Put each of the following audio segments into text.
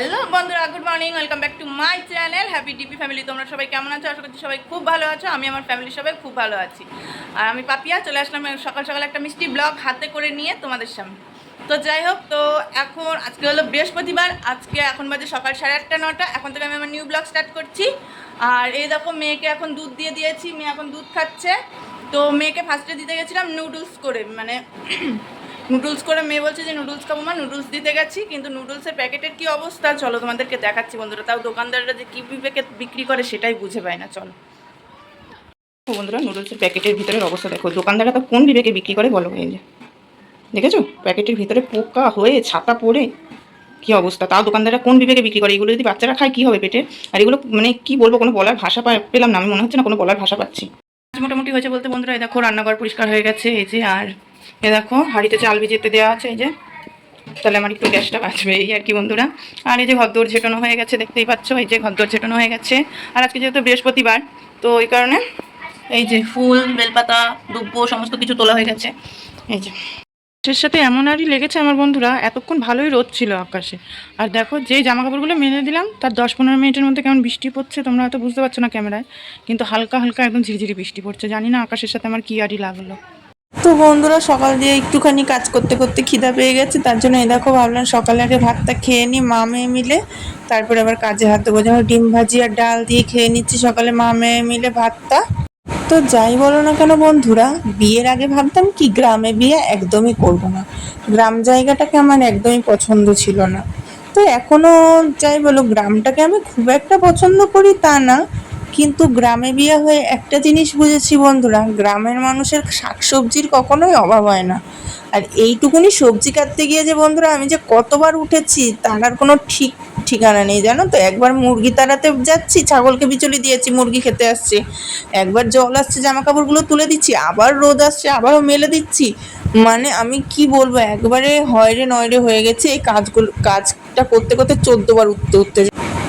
Hello বন্ধুরা, good morning, welcome back to my channel, happy DP family. তোমরা সবাই কেমন আছো? আশা করছি সবাই খুব ভালো আছো, আমি আমার ফ্যামিলি সবাই খুব ভালো আছি। আর আমি পাপিয়া, চলে আসলাম সকাল সকাল একটা মিষ্টি ব্লগ হাতে করে নিয়ে তোমাদের সামনে। তো যাই হোক, তো এখন আজকে হলো বৃহস্পতিবার, আজকে এখন বাজে সকাল সাড়ে আটটা, নটা, এখন থেকে আমি আমার নিউ ব্লগ স্টার্ট করছি। আর এই দেখো, মেয়েকে এখন দুধ দিয়ে দিয়েছি, মেয়ে এখন দুধ খাচ্ছে। তো মেয়েকে ফার্স্টে দিতে গেছিলাম নুডলস করে মানে নুডলস করে মেয়ে বলছে যে, নুডলস খাব মা, নুডলস দিতে গেছি, কিন্তু নুডলসের প্যাকেটের কি অবস্থা? চলো তোমাদেরকে দেখাচ্ছি বন্ধুরা। তাও দোকানদাররা যে কী প্যাকেট বিক্রি করে সেটাই বুঝে পায় না, চলো। বন্ধুরা, নুডলসের প্যাকেটের ভিতরের অবস্থা দেখো। দোকানদাররা তো কোন বিবেকে বিক্রি করে বলো? এই যে, দেখেছ? প্যাকেটের ভিতরে পোকা হয়ে ছাতা পড়ে, কি অবস্থা? তাও দোকানদাররা কোন বিবেকে বিক্রি করে? এগুলো যদি বাচ্চারা খায়, কি হবে পেটে? আর এগুলো মানে কি বলব, কোনো বলার ভাষা পেলাম না, আমি মনে হচ্ছে না কোনো বলার ভাষা পাচ্ছি। মোটামুটি হয়েছে বলতে বন্ধুরা দেখো, রান্নাঘর পরিষ্কার হয়ে গেছে, এই যে, আর এ দেখো, হাঁড়িতে চাল ভিজেতে দেওয়া আছে, এই যে। তাহলে আমার একটু গ্যাসটা বাঁচবে এই আর কি বন্ধুরা। আর এই যে ঘরদোর ঝেটানো হয়ে গেছে, দেখতেই পাচ্ছ, এই যে ঘরদোর ঝেটানো হয়ে গেছে। আর আজকে যেহেতু বৃহস্পতিবার, তো এই কারণে এই যে ফুল, বেলপাতা, দুব্বো, সমস্ত কিছু তোলা হয়ে গেছে। এই যে। এর সাথে এমন আরই লেগেছে আমার বন্ধুরা, এতক্ষণ ভালোই রোদ ছিল আকাশে। আর দেখো, যেই জামা কাপড়গুলো মেনে দিলাম, তার দশ পনেরো মিনিটের মধ্যে কেমন বৃষ্টি পড়ছে, তোমরা হয়তো বুঝতে পারছ না ক্যামেরায়। কিন্তু হালকা হালকা একদম ঝিরিঝিরি বৃষ্টি পড়ছে, জানি না আকাশের সাথে আমার কী আরই লাগল। তো বন্ধুরা সকাল দিয়ে একটুখানি কাজ করতে করতে খিদা পেয়ে গেছে, তার জন্য এই দেখো ভাবলাম সকালে আগে ভাতটা খেয়ে নিই, মা মেয়ে মিলে। তারপরে আবার কাজে হাত দেবো। যেমন ডিম ভাজি আর ডাল দিয়ে খেয়ে নিচ্ছি সকালে মা মেয়ে মিলে ভাতটা। তো যাই বলো না কেন বন্ধুরা, বিয়ের আগে ভাবতাম কি গ্রামে বিয়ে একদমই করব না। গ্রাম জায়গাটাকে আমার একদমই পছন্দ ছিল না। তো এখনও যাই বলো, গ্রামটাকে আমি খুব একটা পছন্দ করি তা না। কিন্তু গ্রামে বিয়ে হয়ে একটা জিনিস বুঝেছি বন্ধুরা, গ্রামের মানুষের শাকসবজির কখনোই অভাব হয় না। আর এইটুকুনি সবজি কাটতে গিয়ে যে বন্ধুরা আমি যে কতবার উঠেছি, তার কোনো ঠিক ঠিকানা নেই, জানো তো? একবার মুরগি তাড়াতে যাচ্ছি, ছাগলকে বিচলি দিয়েছি, মুরগি খেতে আসছে। একবার জল আসছে জামা কাপড়গুলো তুলে দিচ্ছি, আবার রোদ আসছে, আবারও মেলে দিচ্ছি। মানে আমি কি বলব, একবারে হয়রে নয়রে হয়ে গেছে এই কাজগুলো, কাজটা করতে করতে চোদ্দ বার উঠতে উঠতে।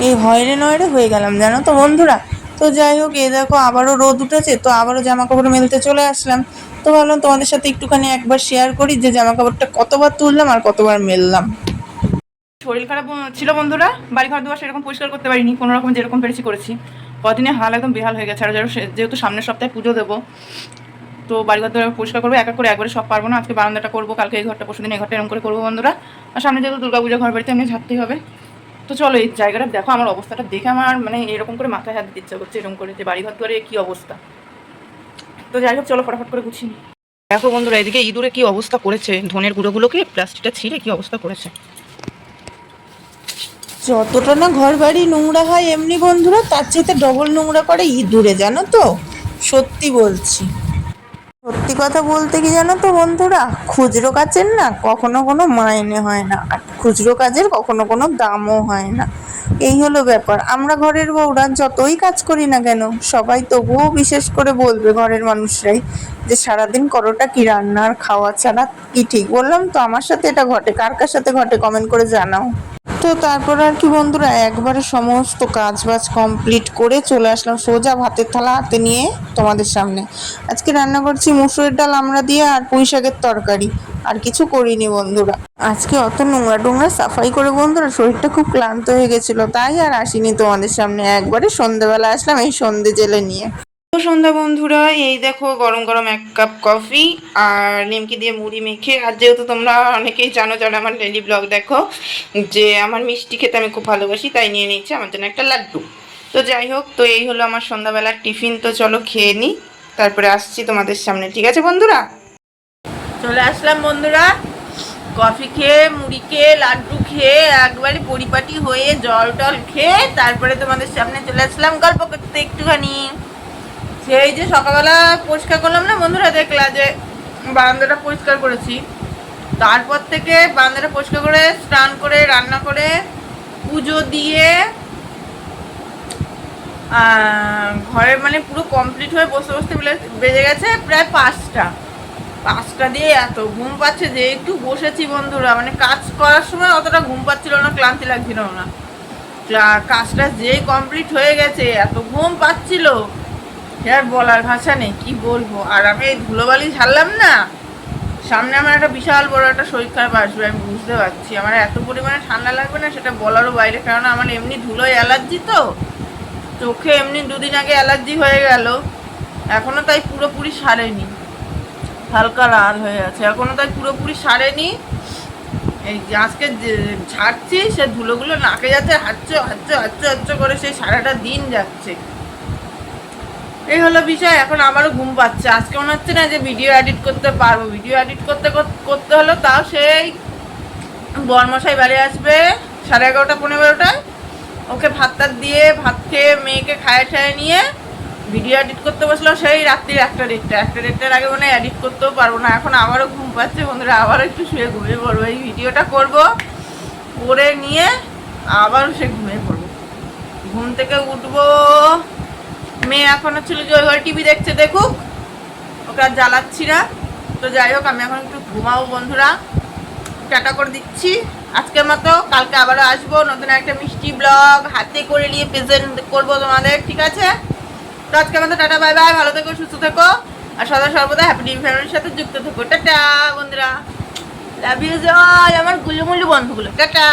এই হয়রে নয়রে হয়ে গেলাম, জানো তো বন্ধুরা? তো যাই হোক এই দেখো আবারও রোদ উঠেছে, তো আবারও জামা কাপড় মেলতে চলে আসলাম। তো ভাবলাম তোমাদের সাথে একটুখানি একবার শেয়ার করি যে জামা কাপড়টা কতবার তুললাম আর কতবার মেললাম। শরীর খারাপ ছিল বন্ধুরা বাড়ি ঘর দুয়ার সেরকম পরিষ্কার করতে পারিনি, কোনো রকম যেরকম পেরেছি করেছি। কদিনে হাল একদম বেহাল হয়ে গেছে, আর যেহেতু সামনের সপ্তাহে পুজো দেবো, তো বাড়ি ঘর দুয়ার পরিষ্কার করব, এক এক করে একবারে সব পারব না, আজকে বারান্দাটা করব, কালকে এই ঘরটা পরশু দিন এই ঘরটা এরকম করে করব বন্ধুরা। আর সামনে যেহেতু দুর্গা পুজো ঘর বাড়িতে এমনি ঝাড়তেই হবে। তো চলো এই জায়গাটা দেখো, আমার অবস্থাটা দেখে আমার মানে এরকম করে মাথায় হাত দিতে ইচ্ছা করছে, এরকম করে যে বাড়ি ঘর দুয়ারে কী অবস্থা। তো যাই হোক, চলো ফটাফট করে গুছিয়ে। দেখো বন্ধুরা, এদিকে ইঁদুরে কি অবস্থা করেছে? ধনের গুঁড়োগুলোকে প্লাস্টিকটা ছিঁড়ে কি অবস্থা করেছে? যতটা না ঘর বাড়ি নোংরা হয় এমনি বন্ধুরা, তার চাইতে ডবল নোংরা করে ইঁদুরে, জানো তো? সত্যি বলছি। সত্যি কথা বলতে কি জানো তো বন্ধুরা, খুচরো কাজের না কখনো কোনো মাইনে হয় না। আর খুচরো কাজের কখনো কোনো দামও হয় না। এই হলো ব্যাপার। আমরা ঘরের বউরা যতই কাজ করি না কেন, সবাই তবুও বিশেষ করে বলবে ঘরের মানুষরাই যে সারাদিন করোটা কি রান্নার, খাওয়া ছাড়া কি ঠিক। বললাম তো আমার সাথে এটা ঘটে। কার কার সাথে ঘটে? কমেন্ট করে জানাও। তো তারপর আর কি বন্ধুরা, একবারে সমস্ত কাজ বাজ কমপ্লিট করে চলে আসলাম সোজা ভাতের থালা হাতে নিয়ে তোমাদের সামনে। আজকে রান্না করছি মুসুরের ডাল আমরা দিয়ে আর পুঁই শাকের তরকারি। আর কিছু করিনি বন্ধুরা। আজকে অত নোংরা টোংরা সাফাই করে বন্ধুরা, শরীরটা খুব ক্লান্ত হয়ে গেছিল, তাই আর আসিনি তোমাদের সামনে। একবারে সন্ধেবেলা আসলাম এই সন্ধে জেলে নিয়ে। সন্ধ্যা বন্ধুরা, এই দেখো গরম গরম এক কাপ কফি আর নিমকি দিয়ে মুড়ি মেখে। আর যেহেতু তোমরা অনেকেই জানো, যারা আমার ডেলি ব্লগ দেখো, যে আমার মিষ্টি খেতে আমি খুব ভালোবাসি, তাই নিয়ে নিচ্ছি আমার জন্য একটা লাড্ডু। তো যাই হোক, তো এই হলো আমার সন্ধ্যাবেলার টিফিন, তো চলো খেয়ে নিই তারপরে আসছি তোমাদের সামনে, ঠিক আছে বন্ধুরা? চলে আসলাম বন্ধুরা। কফি খেয়ে, মুড়ি খেয়ে, লাড্ডু খেয়ে, একবারে পরিপাটি হয়ে জল টল খেয়ে, তারপরে তোমাদের সামনে চলে আসলাম গল্প করতে একটুখানি। সেই যে সকালবেলা পরিষ্কার করলাম না বন্ধুরা, দেখলা যে বারান্দাটা পরিষ্কার করেছি। তারপর থেকে বারান্দাটা পরিষ্কার করে, স্নান করে, রান্না করে, পুজো দিয়ে ঘরে মানে পুরো কমপ্লিট হয়ে বসতে বসতে বেজে গেছে প্রায় পাঁচটা। পাঁচটা দিয়ে এত ঘুম পাচ্ছে যে একটু বসেছি বন্ধুরা। মানে কাজ করার সময় অতটা ঘুম পাচ্ছিল না, ক্লান্তি লাগছিল না। কাজটা যেই কমপ্লিট হয়ে গেছে, এত ঘুম পাচ্ছিল। আর বলার ভাষা নেই, কি বলব? আর আমি এই ধুলোবালি ঝাড়লাম না, সামনে আমার একটা বিশাল বড় একটা শরীর খারাপ আসবে, আমি বুঝতে পারছি। আমার এত পরিমাণে ঠান্ডা লাগবে না, সেটা বলারও বাইরে কারণ আমার এমনি ধুলোয় অ্যালার্জি তো। চোখে এমনি দুদিন আগে অ্যালার্জি হয়ে গেল, এখনও তাই পুরোপুরি সারেনি। হালকা লাল হয়ে আছে এখনও তাই পুরোপুরি সারেনি। এই আজকে ছাড়ছি সে ধুলোগুলো নাকে যাচ্ছে হাচ্ছ হাচ্ছ হাচ্ছ হাচ্ছ করে সেই সারাটা দিন যাচ্ছে। এই হলো বিষয়, এখন আমারও ঘুম পাচ্ছে। আজকে মনে হচ্ছে না যে ভিডিও এডিট করতে পারব। ভিডিও এডিট করতে করতে হলো তাও সেই বরমশাই বাড়ি আসবে সাড়ে এগারোটা, পনেরো বারোটায় ওকে ভাত টাত দিয়ে ভাত খেয়ে মেয়েকে খায় ঠায় নিয়ে ভিডিও এডিট করতে বসল সেই রাত্রির একটা ডেটটা একটা ডেটটার আগে মানে এডিট করতেও পারব না। এখন আবারও ঘুম পাচ্ছে, বন্ধুরা, আবারও একটু শুয়ে ঘুমিয়ে পড়ব। এই ভিডিওটা করব, করে নিয়ে আবারও সে ঘুমিয়ে পড়ব। ঘুম থেকে উঠবো। মেয়ে এখন হচ্ছে যে ওই টিভি দেখছে, দেখুক। ওকে আর জ্বালাচ্ছি না। তো যাই হোক, আমি এখন একটু ঘুমাবো বন্ধুরা। টাটা করে দিচ্ছি। আজকের মতো কালকে আবারও আসব নতুন একটা মিষ্টি ব্লগ। হাতে করে নিয়ে প্রেজেন্ট করব তোমাদের, ঠিক আছে? তো আজকের মতো টাটা, বাই বাই। ভালো থেকো, সুস্থ থেকো। আর সদা সর্বদা হ্যাপি ডিম ফ্যামিলির সাথে যুক্ত থেকো। টাটা, বন্ধুরা। লাভ ইউ জয় আমার গুলুমুলু বন্ধুগুলো। টাটা।